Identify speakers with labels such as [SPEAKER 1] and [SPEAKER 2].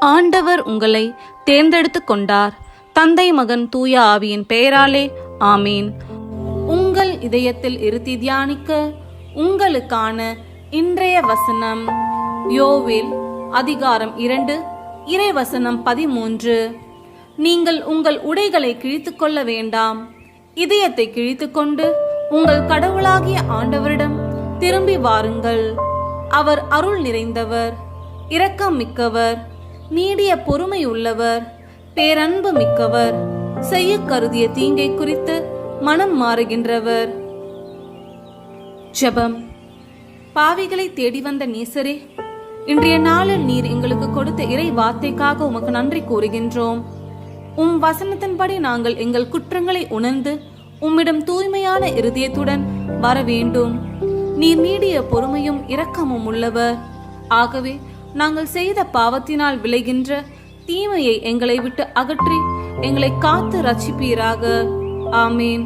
[SPEAKER 1] ஆண்டவர் உங்களை தேர்ந்தெடுத்து கொண்டார். தந்தை மகன் தூய ஆவியின் பெயராலே ஆமீன். உங்கள் இதயத்தில் இருத்தி தியானிக்க உங்களுக்கான இன்றைய வசனம் யோவில் அதிகாரம் இரண்டு இறை வசனம் பதிமூன்று. நீங்கள் உங்கள் உடைகளை கிழித்து கொள்ள வேண்டாம். இதயத்தை கிழித்துக்கொண்டு உங்கள் கடவுளாகிய ஆண்டவரிடம் திரும்பி வாருங்கள். அவர் அருள் நிறைந்தவர் இரக்கம் மிக்கவர் நீடிய பொறுமை உள்ளவர் பேரன்பு மிக்கவர் செய்ய கருதிய தீங்கை குறித்து மனம் மாறுகின்றவர். ஜெபம். பாவிகளை தேடி வந்த நேசரே இன்றைய நாளில் நீர் எங்களுக்கு கொடுத்த இறை வார்த்தைக்காக உமக்கு நன்றி கூறுகின்றோம். உம் வசனத்தின்படி நாங்கள் எங்கள் குற்றங்களை உணர்ந்து உம்மிடம் தூய்மையான இருதயத்துடன் வர வேண்டும் நீர் நீடிய பொறுமையும் இரக்கமும் உள்ளவர். ஆகவே நாங்கள் செய்த பாவத்தினால் விளைகின்ற தீமையை எங்களை விட்டு அகற்றி எங்களை காத்து ரட்சிப்பீராக. ஆமேன்.